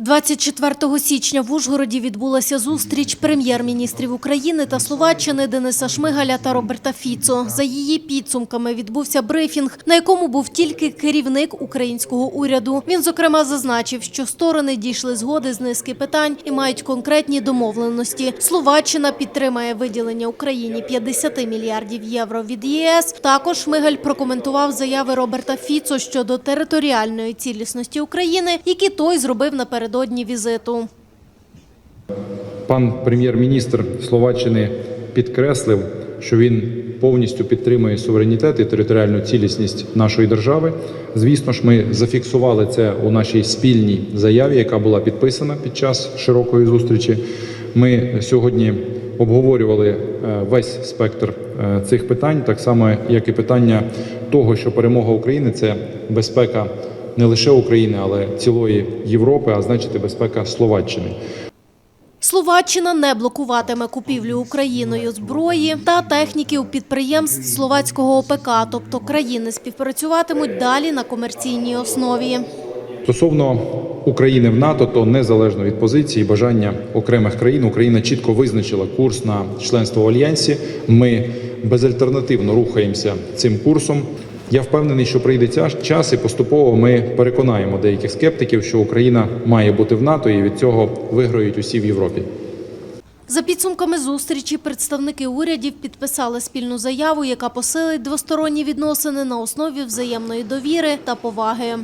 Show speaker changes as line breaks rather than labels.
24 січня в Ужгороді відбулася зустріч прем'єр-міністрів України та Словаччини Дениса Шмигаля та Роберта Фіцо. За її підсумками відбувся брифінг, на якому був тільки керівник українського уряду. Він зокрема зазначив, що сторони дійшли згоди з низки питань і мають конкретні домовленості. Словаччина підтримає виділення Україні 50 мільярдів євро від ЄС. Також Шмигаль прокоментував заяви Роберта Фіцо щодо територіальної цілісності України, які той зробив напередодні візиту.
Пан прем'єр-міністр Словаччини підкреслив, що він повністю підтримує суверенітет і територіальну цілісність нашої держави. Звісно ж, ми зафіксували це у нашій спільній заяві, яка була підписана під час широкої зустрічі. Ми сьогодні обговорювали е, весь спектр е, цих питань, так само як і питання того, що перемога України це безпека не лише України, але цілої Європи, а значить і безпека Словаччини.
Словаччина не блокуватиме купівлю Україною зброї та техніки у підприємств словацького ОПК, тобто країни співпрацюватимуть далі на комерційній основі.
Стосовно України в НАТО, то незалежно від позиції і бажання окремих країн, Україна чітко визначила курс на членство в альянсі. Ми безальтернативно рухаємося цим курсом. Я впевнений, що прийде час, і поступово ми переконаємо деяких скептиків, що Україна має бути в НАТО, і від цього виграють усі в Європі.
За підсумками зустрічі представники урядів підписали спільну заяву, яка посилить двосторонні відносини на основі взаємної довіри та поваги.